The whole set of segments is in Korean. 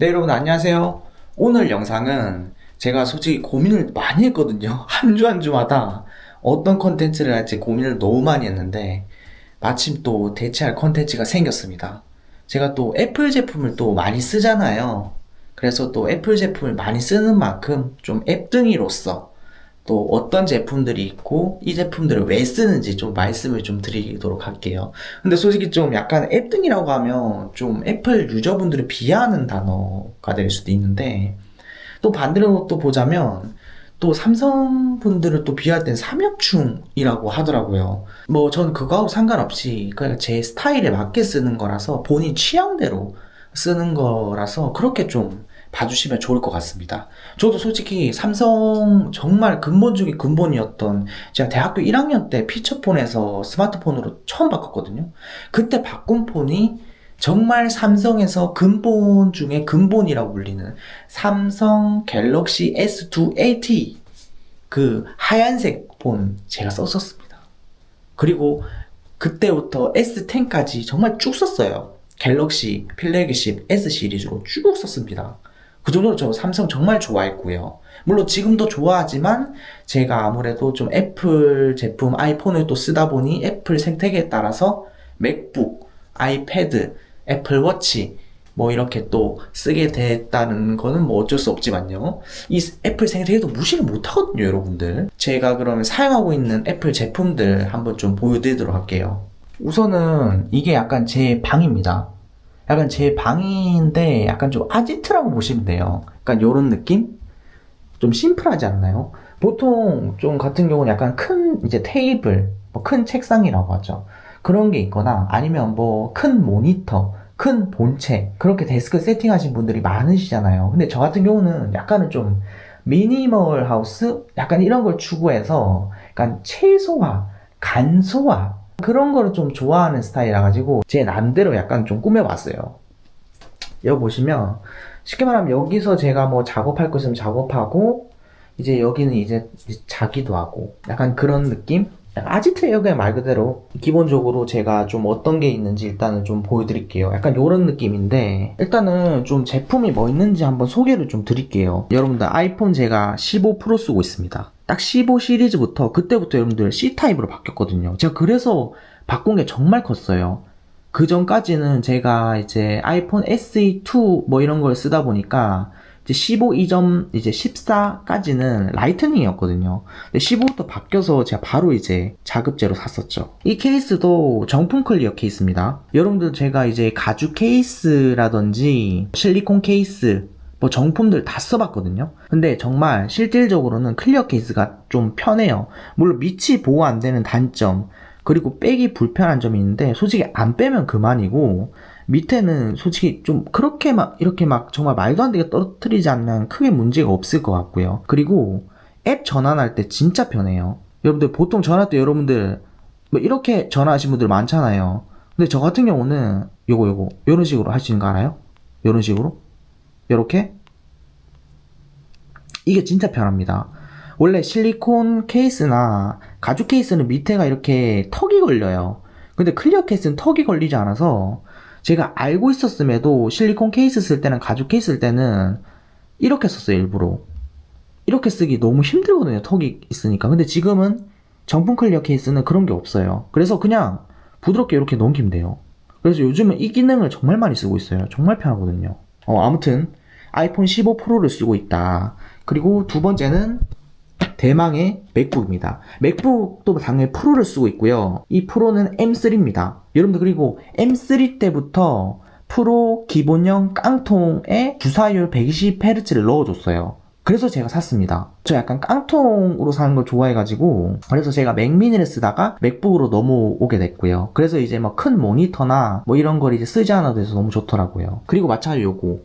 네, 여러분 안녕하세요. 오늘 영상은 제가 솔직히 고민을 많이 했거든요. 한 주 한 주마다 어떤 컨텐츠를 할지 고민을 너무 많이 했는데 마침 또 대체할 컨텐츠가 생겼습니다. 제가 또 애플 제품을 또 많이 쓰잖아요. 그래서 또 애플 제품을 많이 쓰는 만큼 좀 앱등이로서 또 어떤 제품들이 있고 이 제품들을 왜 쓰는지 좀 말씀을 좀 드리도록 할게요. 근데 솔직히 좀 약간 앱등이라고 하면 좀 애플 유저분들을 비하하는 단어가 될 수도 있는데 또 반대로 또 보자면 또 삼성 분들을 또 비할 땐 삼엽충이라고 하더라고요. 뭐 전 그거하고 상관없이 그냥 제 스타일에 맞게 쓰는 거라서 본인 취향대로 쓰는 거라서 그렇게 좀 봐주시면 좋을 것 같습니다. 저도 솔직히 삼성 정말 근본 중에 근본이었던 제가 대학교 1학년 때 피처폰에서 스마트폰으로 처음 바꿨거든요. 그때 바꾼 폰이 정말 삼성에서 근본 중에 근본이라고 불리는 삼성 갤럭시 S2 AT 그 하얀색 폰 제가 썼었습니다. 그리고 그때부터 S10까지 정말 쭉 썼어요. 갤럭시, 필래그십, S 시리즈로 쭉 썼습니다. 그 정도로 저 삼성 정말 좋아했고요. 물론 지금도 좋아하지만 제가 아무래도 좀 애플 제품 아이폰을 또 쓰다 보니 애플 생태계에 따라서 맥북, 아이패드, 애플워치 뭐 이렇게 또 쓰게 됐다는 거는 뭐 어쩔 수 없지만요. 이 애플 생태계도 무시를 못 하거든요, 여러분들. 제가 그러면 사용하고 있는 애플 제품들 한번 좀 보여드리도록 할게요. 우선은 이게 약간 제 방입니다. 약간 제 방인데 약간 좀 아지트라고 보시면 돼요. 약간 요런 느낌? 좀 심플하지 않나요? 보통 좀 같은 경우는 약간 큰 이제 테이블, 뭐 큰 책상이라고 하죠. 그런 게 있거나 아니면 뭐 큰 모니터, 큰 본체 그렇게 데스크 세팅하신 분들이 많으시잖아요. 근데 저 같은 경우는 약간은 좀 미니멀 하우스 약간 이런 걸 추구해서 약간 최소화, 간소화 그런 거를 좀 좋아하는 스타일이라 가지고 제 남대로 약간 좀 꾸며봤어요. 여기 보시면 쉽게 말하면 여기서 제가 뭐 작업할 거 있으면 작업하고 이제 여기는 이제 자기도 하고 약간 그런 느낌? 아지트예요 그냥 말 그대로 기본적으로 제가 좀 어떤 게 있는지 일단은 좀 보여드릴게요. 약간 요런 느낌인데 일단은 좀 제품이 뭐 있는지 한번 소개를 좀 드릴게요. 여러분들 아이폰 제가 15 프로 쓰고 있습니다. 딱 15 시리즈부터 그때부터 여러분들 C타입으로 바뀌었거든요. 제가 그래서 바꾼 게 정말 컸어요. 그 전까지는 제가 이제 아이폰 SE2 뭐 이런 걸 쓰다 보니까 이제 15 이점 이제 14까지는 라이트닝이었거든요. 근데 15부터 바뀌어서 제가 바로 이제 자급제로 샀었죠. 이 케이스도 정품 클리어 케이스입니다. 여러분들 제가 이제 가죽 케이스라든지 실리콘 케이스 뭐 정품들 다 써봤거든요. 근데 정말 실질적으로는 클리어 케이스가 좀 편해요. 물론 밑이 보호 안 되는 단점, 그리고 빼기 불편한 점이 있는데 솔직히 안 빼면 그만이고 밑에는 솔직히 좀 그렇게 막 이렇게 막 정말 말도 안 되게 떨어뜨리지 않는 크게 문제가 없을 것 같고요. 그리고 앱 전환할 때 진짜 편해요. 여러분들 보통 전화 때 여러분들 뭐 이렇게 전화하신 분들 많잖아요. 근데 저 같은 경우는 요거 요거 요런 식으로 할 수 있는 거 알아요? 요런 식으로 요렇게 이게 진짜 편합니다. 원래 실리콘 케이스나 가죽 케이스는 밑에가 이렇게 턱이 걸려요. 근데 클리어 케이스는 턱이 걸리지 않아서 제가 알고 있었음에도 실리콘 케이스 쓸 때는 가죽 케이스 쓸 때는 이렇게 썼어요 일부러. 이렇게 쓰기 너무 힘들거든요 턱이 있으니까. 근데 지금은 정품 클리어 케이스는 그런 게 없어요. 그래서 그냥 부드럽게 이렇게 넘기면 돼요. 그래서 요즘은 이 기능을 정말 많이 쓰고 있어요. 정말 편하거든요. 어, 아무튼 아이폰 15 프로를 쓰고 있다. 그리고 두 번째는 대망의 맥북입니다. 맥북도 당연히 프로를 쓰고 있고요. 이 프로는 M3입니다. 여러분들 그리고 M3 때부터 프로 기본형 깡통에 주사율 120Hz를 넣어줬어요. 그래서 제가 샀습니다. 저 약간 깡통으로 사는 걸 좋아해가지고 그래서 제가 맥미니를 쓰다가 맥북으로 넘어오게 됐고요. 그래서 이제 뭐 큰 모니터나 뭐 이런 걸 이제 쓰지 않아도 돼서 너무 좋더라고요. 그리고 마찬가지로 요거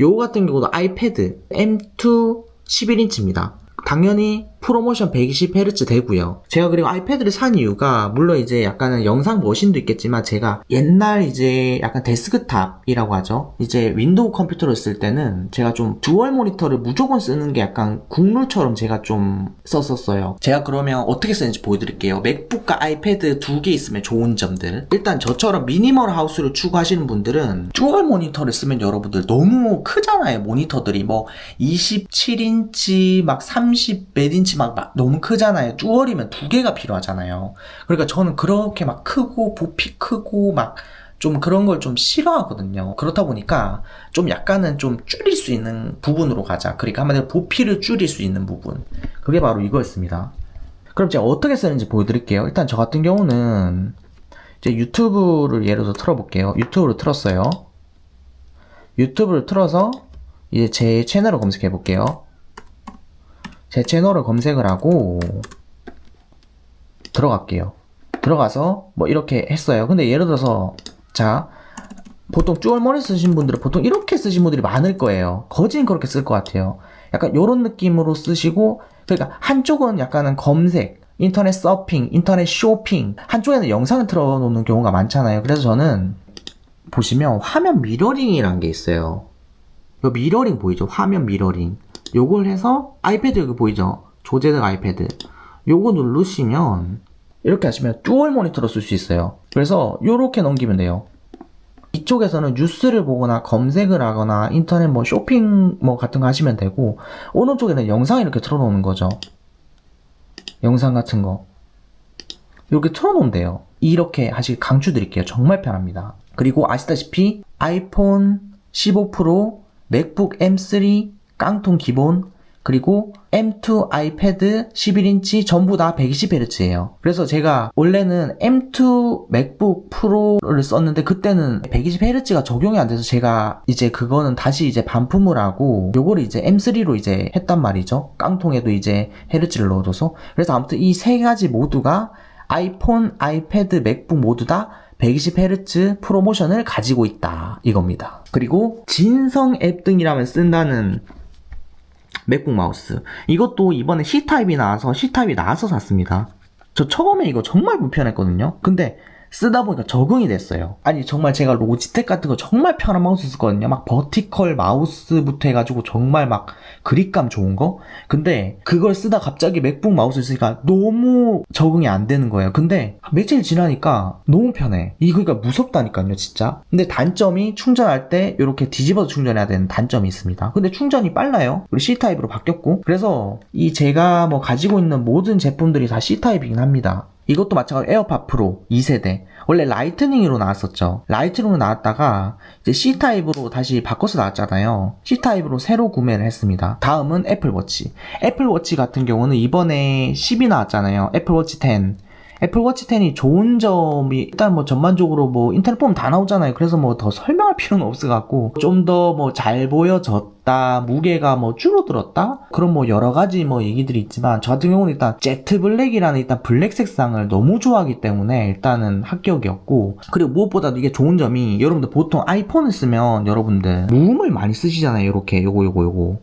요거 같은 경우도 아이패드 M2 11인치입니다. 당연히 프로모션 120Hz 되고요. 제가 그리고 아이패드를 산 이유가 물론 이제 약간은 영상 머신도 있겠지만 제가 옛날 이제 약간 데스크탑이라고 하죠. 이제 윈도우 컴퓨터를 쓸 때는 제가 좀 듀얼 모니터를 무조건 쓰는 게 약간 국룰처럼 제가 좀 썼었어요. 제가 그러면 어떻게 쓰는지 보여드릴게요. 맥북과 아이패드 두 개 있으면 좋은 점들. 일단 저처럼 미니멀 하우스를 추구하시는 분들은 듀얼 모니터를 쓰면 여러분들 너무 크잖아요. 모니터들이 뭐 27인치 막 30 몇 인치 막, 막 너무 크잖아요. 듀얼이면 두 개가 필요하잖아요. 그러니까 저는 그렇게 막 크고 부피 크고 막 좀 그런 걸 좀 싫어하거든요. 그렇다 보니까 좀 약간은 좀 줄일 수 있는 부분으로 가자. 그러니까 한마디로 부피를 줄일 수 있는 부분. 그게 바로 이거였습니다. 그럼 제가 어떻게 쓰는지 보여드릴게요. 일단 저 같은 경우는 이제 유튜브를 예를 들어 틀어볼게요. 유튜브를 틀었어요. 유튜브를 틀어서 이제 제 채널을 검색해 볼게요. 제 채널을 검색을 하고 들어갈게요. 들어가서 뭐 이렇게 했어요. 근데 예를 들어서 자 보통 쭈얼머리 쓰신 분들은 보통 이렇게 쓰신 분들이 많을 거예요. 거진 그렇게 쓸 것 같아요. 약간 이런 느낌으로 쓰시고 그러니까 한쪽은 약간은 검색, 인터넷 서핑, 인터넷 쇼핑 한쪽에는 영상을 틀어놓는 경우가 많잖아요. 그래서 저는 보시면 화면 미러링이라는 게 있어요. 요 미러링 보이죠? 화면 미러링. 요걸 해서 아이패드 여기 보이죠? 조제드 아이패드. 요거 누르시면 이렇게 하시면 듀얼 모니터로 쓸 수 있어요. 그래서 요렇게 넘기면 돼요. 이쪽에서는 뉴스를 보거나 검색을 하거나 인터넷 뭐 쇼핑 뭐 같은 거 하시면 되고 오른쪽에는 영상 이렇게 틀어놓는 거죠. 영상 같은 거. 이렇게 틀어놓으면 돼요. 이렇게 하실 강추 드릴게요. 정말 편합니다. 그리고 아시다시피 아이폰 15 프로, 맥북 M3 깡통 기본, 그리고 M2 아이패드 11인치 전부 다 120Hz예요. 그래서 제가 원래는 M2 맥북 프로를 썼는데 그때는 120Hz가 적용이 안 돼서 제가 이제 그거는 다시 이제 반품을 하고 요거를 이제 M3로 이제 했단 말이죠. 깡통에도 이제 헤르츠를 넣어줘서 그래서 아무튼 이 세 가지 모두가 아이폰, 아이패드, 맥북 모두 다 120Hz 프로모션을 가지고 있다 이겁니다. 그리고 진성 앱 등이라면 쓴다는 맥북 마우스. 이것도 이번에 C타입이 나와서 C타입이 나와서 샀습니다. 저 처음에 이거 정말 불편했거든요. 근데 쓰다 보니까 적응이 됐어요. 아니 정말 제가 로지텍 같은 거 정말 편한 마우스 썼거든요. 막 버티컬 마우스부터 해가지고 정말 막 그립감 좋은 거. 근데 그걸 쓰다 갑자기 맥북 마우스를 쓰니까 너무 적응이 안 되는 거예요. 근데 며칠 지나니까 너무 편해. 이거 그러니까 무섭다니까요, 진짜. 근데 단점이 충전할 때 이렇게 뒤집어서 충전해야 되는 단점이 있습니다. 근데 충전이 빨라요. 그리고 C 타입으로 바뀌었고. 그래서 이 제가 뭐 가지고 있는 모든 제품들이 다 C 타입이긴 합니다. 이것도 마찬가지로 에어팟 프로 2세대. 원래 라이트닝으로 나왔었죠. 라이트닝으로 나왔다가 이제 C타입으로 다시 바꿔서 나왔잖아요. C타입으로 새로 구매를 했습니다. 다음은 애플워치. 애플워치 같은 경우는 이번에 10이 나왔잖아요. 애플워치 10. 애플워치 10이 좋은 점이 일단 뭐 전반적으로 뭐 인터넷 보면 다 나오잖아요. 그래서 뭐 더 설명할 필요는 없어 갖고 좀 더 뭐 잘 보여졌다, 무게가 뭐 줄어들었다 그런 뭐 여러 가지 뭐 얘기들이 있지만 저 같은 경우는 일단 제트 블랙이라는 일단 블랙 색상을 너무 좋아하기 때문에 일단은 합격이었고 그리고 무엇보다도 이게 좋은 점이 여러분들 보통 아이폰을 쓰면 여러분들 무음을 많이 쓰시잖아요. 이렇게 요거 요거 요거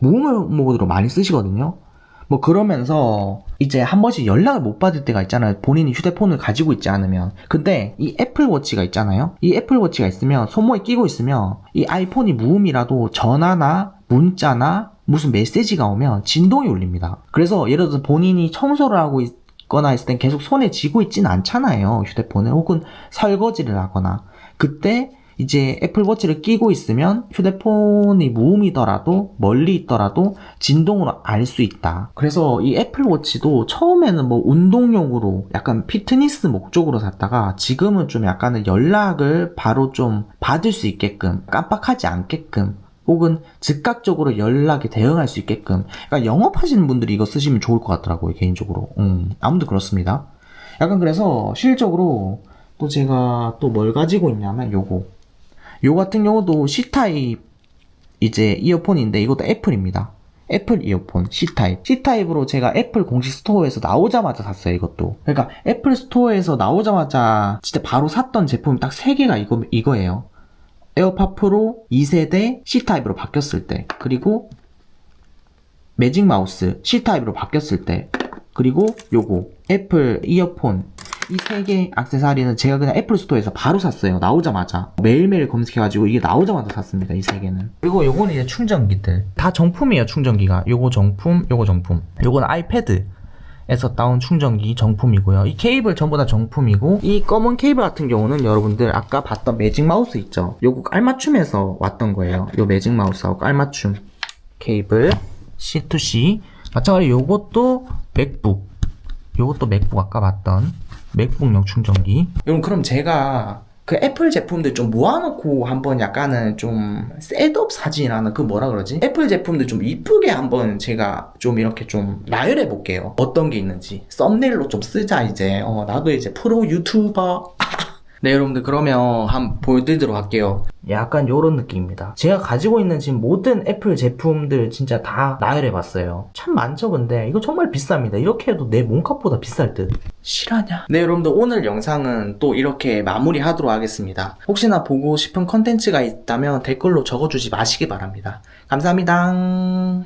무음을 모드로 많이 쓰시거든요. 뭐 그러면서 이제 한 번씩 연락을 못 받을 때가 있잖아요. 본인이 휴대폰을 가지고 있지 않으면. 근데 이 애플워치가 있잖아요. 이 애플워치가 있으면 손목에 끼고 있으면 이 아이폰이 무음이라도 전화나 문자나 무슨 메시지가 오면 진동이 울립니다. 그래서 예를 들어서 본인이 청소를 하고 있거나 했을 땐 계속 손에 쥐고 있진 않잖아요. 휴대폰을 혹은 설거지를 하거나 그때 이제 애플워치를 끼고 있으면 휴대폰이 무음이더라도 멀리 있더라도 진동으로 알 수 있다. 그래서 이 애플워치도 처음에는 뭐 운동용으로 약간 피트니스 목적으로 샀다가 지금은 좀 약간은 연락을 바로 좀 받을 수 있게끔 깜빡하지 않게끔 혹은 즉각적으로 연락에 대응할 수 있게끔 그러니까 영업하시는 분들이 이거 쓰시면 좋을 것 같더라고요 개인적으로. 음, 아무도 그렇습니다. 약간 그래서 실적으로 또 제가 또 뭘 가지고 있냐면 요거 요 같은 경우도 C타입 이제 이어폰인데 이것도 애플입니다. 애플 이어폰 C타입. C타입으로 제가 애플 공식 스토어에서 나오자마자 샀어요, 이것도. 그러니까 애플 스토어에서 나오자마자 진짜 바로 샀던 제품이 딱 3개가 이거, 이거예요. 에어팟 프로 2세대 C타입으로 바뀌었을 때. 그리고 매직 마우스 C타입으로 바뀌었을 때 그리고 요거 애플 이어폰 이 세개 액세서리는 제가 그냥 애플 스토어에서 바로 샀어요. 나오자마자. 매일매일 검색해가지고 이게 나오자마자 샀습니다 이 세 개는. 그리고 요거는 이제 충전기들. 다 정품이에요 충전기가. 요거 정품 요거 정품. 요거는 아이패드 에서 따온 충전기 정품이고요. 이 케이블 전부 다 정품이고 이 검은 케이블 같은 경우는 여러분들 아까 봤던 매직 마우스 있죠? 요거 깔맞춤에서 왔던 거예요. 요 매직 마우스하고 깔맞춤 케이블. C2C 마찬가지로 요것도 맥북. 요것도 맥북 아까 봤던 맥북용 충전기 여러분 그럼 제가 그 애플 제품들 좀 모아놓고 한번 약간은 좀 셋업 사진이라는 그 뭐라 그러지? 애플 제품들 좀 이쁘게 한번 제가 좀 이렇게 좀 나열해 볼게요. 어떤 게 있는지 썸네일로 좀 쓰자 이제. 어 나도 이제 프로 유튜버. 네 여러분들 그러면 한번 보여드리도록 할게요. 약간 요런 느낌입니다. 제가 가지고 있는 지금 모든 애플 제품들 진짜 다 나열해 봤어요. 참 많죠 근데 이거 정말 비쌉니다. 이렇게 해도 내 몸값보다 비쌀 듯. 실화냐? 네 여러분들 오늘 영상은 또 이렇게 마무리 하도록 하겠습니다. 혹시나 보고 싶은 컨텐츠가 있다면 댓글로 적어주지 마시기 바랍니다. 감사합니다.